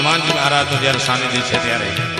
હનુમાનજી મહારાજનું જ્યારે સાનિધ્ય છે ત્યારે.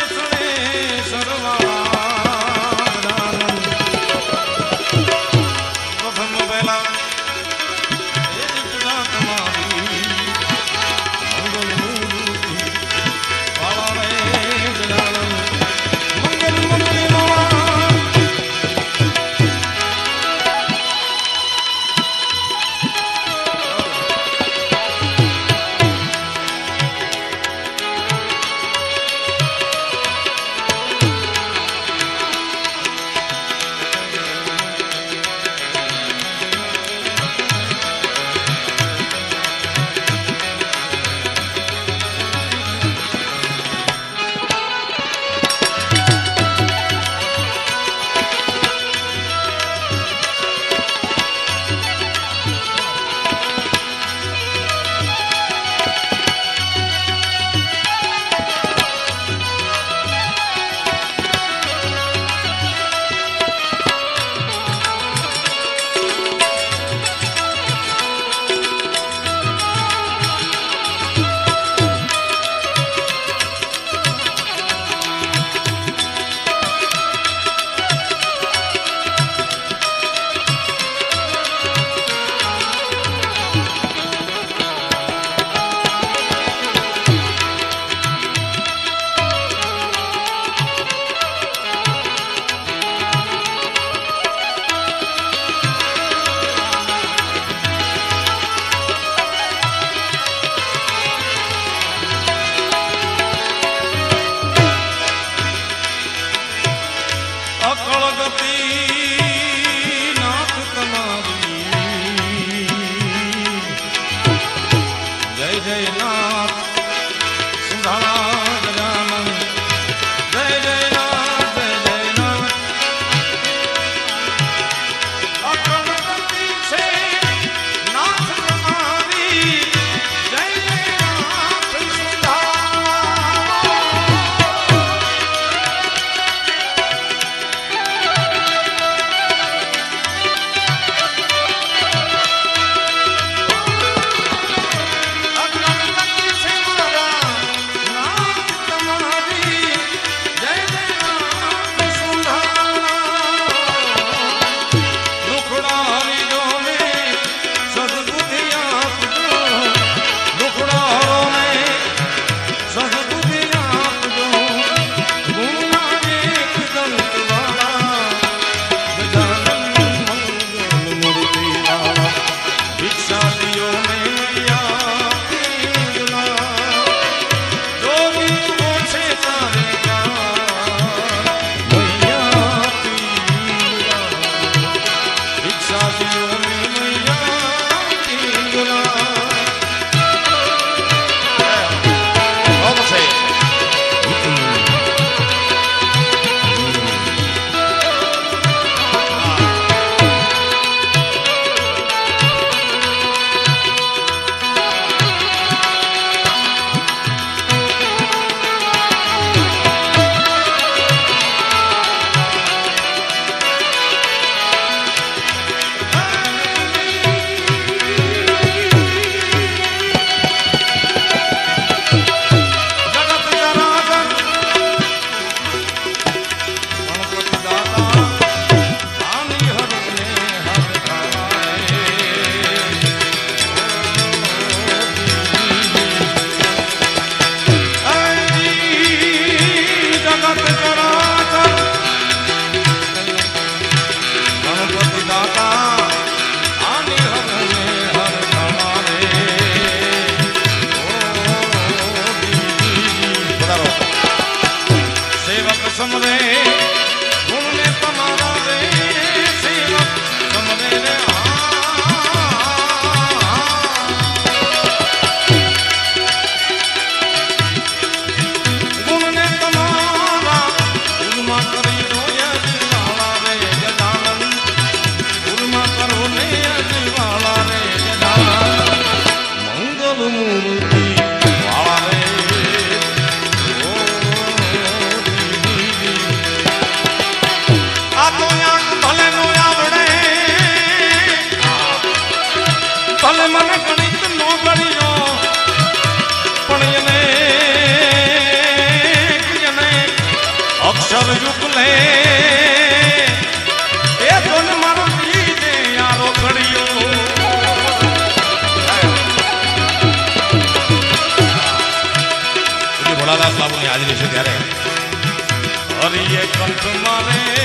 કંઠ મારે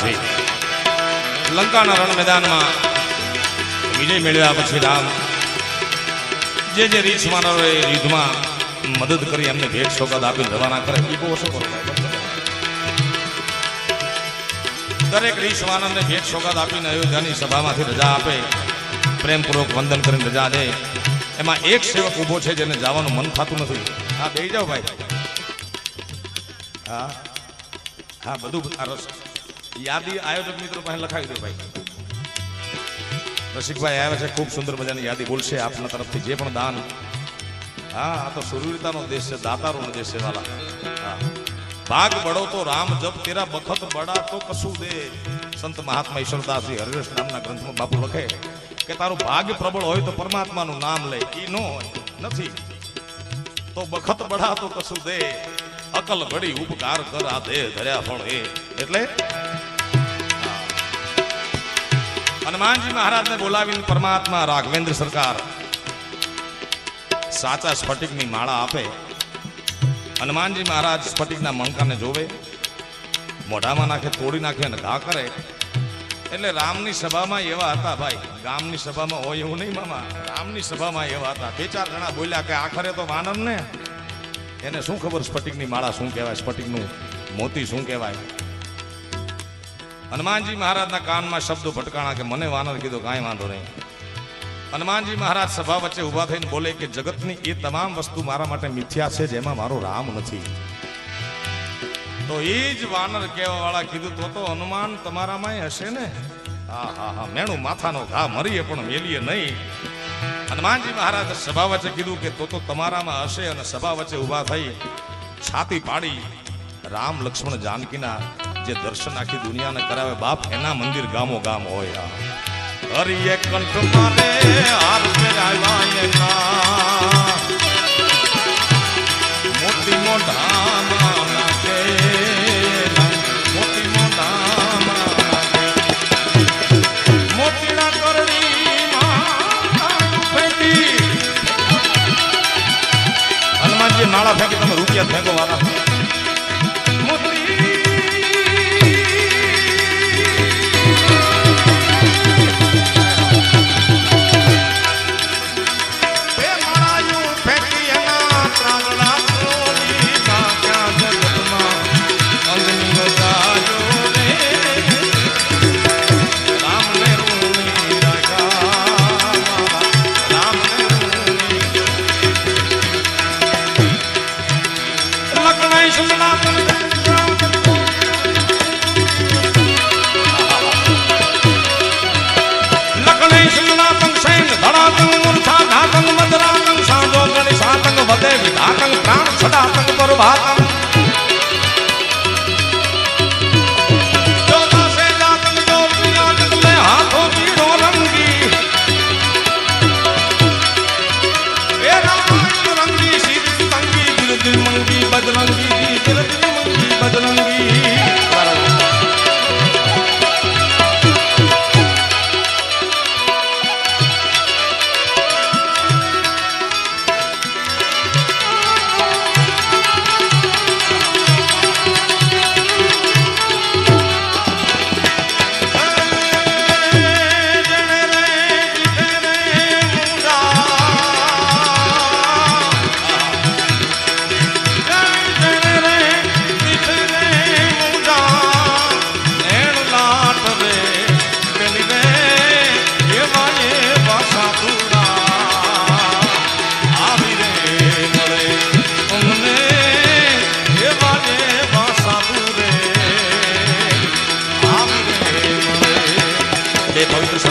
છે લંકાના રણ મેદાનમાં વિજય મેળવ્યા પછી રામ જે જે રીત માનવોએ યુદ્ધમાં મદદ કરી, એમને ભેટ સોગાદ આપી રવાના કરે, એ બહુ ઓછો દરેક રીસ વાનરને ભેટ સોગાદ આપીને અયોધ્યાની સભામાંથી રજા આપે, પ્રેમપૂર્વક વંદન કરીને રજા દે. એમાં એક સેવક ઊભો છે જેને જવાનું મન થતું નથી. હા બે જાઓ ભાઈ. હા હા, બધું આ રસ. યાદી આયોજક મિત્રો પાસે લખાવી દો ભાઈ. રસિકભાઈ આવે છે, ખૂબ સુંદર મજાની યાદી બોલશે આપના તરફથી, જે પણ દાન. હા, આ તો સુરવીરતાનો દેશ છે, દાતારોનો દેશ છે વાલા. ભાગ બડો તો રામ જપ તેરા બખત બડા તો કશું દે. સંત મહાત્મા ઈશ્વરદાસજી હરિરસ નામના ગ્રંથમાં બાપુ લખે કે તારું ભાગ્ય પ્રબળ હોય તો પરમાત્માનું નામ લે. એ નો નથી. તો બખત બડા તો કશું દે. અકલ ઘડી ઉપકાર કરા દે ધર્યા પણ એ. એટલે? હનુમાનજી મહારાજને બોલાવીને પરમાત્મા રાઘવેન્દ્ર સરકાર સાચા સ્ફટિકની માળા આપે. હનુમાનજી મહારાજ સ્ફટિકના મણકાને જોવે, મોઢામાં નાખે, તોડી નાખે અને ઘા કરે. એટલે રામની સભામાં એવા હતા ભાઈ. ગામની સભામાં હોય એવું નહીં, મામા. રામની સભામાં એવા હતા. બે ચાર જણા બોલ્યા કે આખરે તો વાનર ને. એને શું ખબર સ્ફટિકની માળા શું કહેવાય? સ્ફટિકનું મોતી શું કહેવાય? હનુમાનજી મહારાજના કાનમાં શબ્દો ભટકાણા કે મને વાનર કીધો, કાંઈ વાંધો નહીં. હનુમાનજી મહારાજ સભા વચ્ચે ઊભા થઈને બોલે કે જગતની એ તમામ વસ્તુ મારા માટે મિથ્યા છે, જેમાં મારો રામ નથી. તો એ જ વાનર કહેવા વાળા કીધું, તો તો હનુમાન તમારામાં હશે ને? હા હા હા, મેણું માથાનો ઘા મરીએ પણ મેલીએ નહીં. હનુમાનજી મહારાજ સભા વચ્ચે કીધું કે તો તો તમારામાં હશે અને સભા વચ્ચે ઊભા થઈ છાતી પાડી રામ લક્ષ્મણ જાનકીના જે દર્શન આખી દુનિયાને કરાવે, બાપ એના મંદિર ગામો ગામ હોય. હરિયે કંઠ મારે હાર એના. મોતી મોઢામાં તમે રૂપિયા ફેંકો વાળા.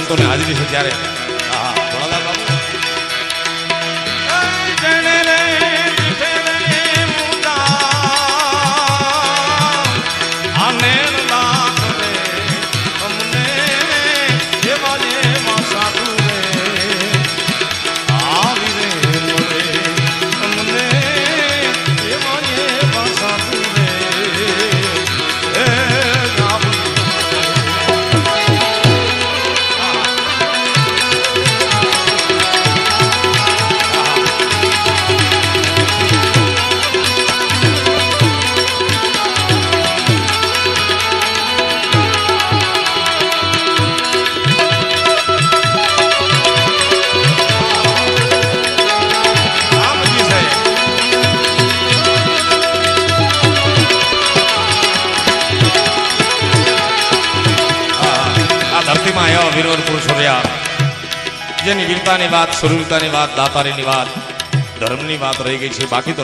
તો હાજરી છે ત્યારે. વીરતાની વાત સુરવીરતાની વાત દાતારીની વાત ધર્મની વાત રહી ગઈ છે. બાકી તો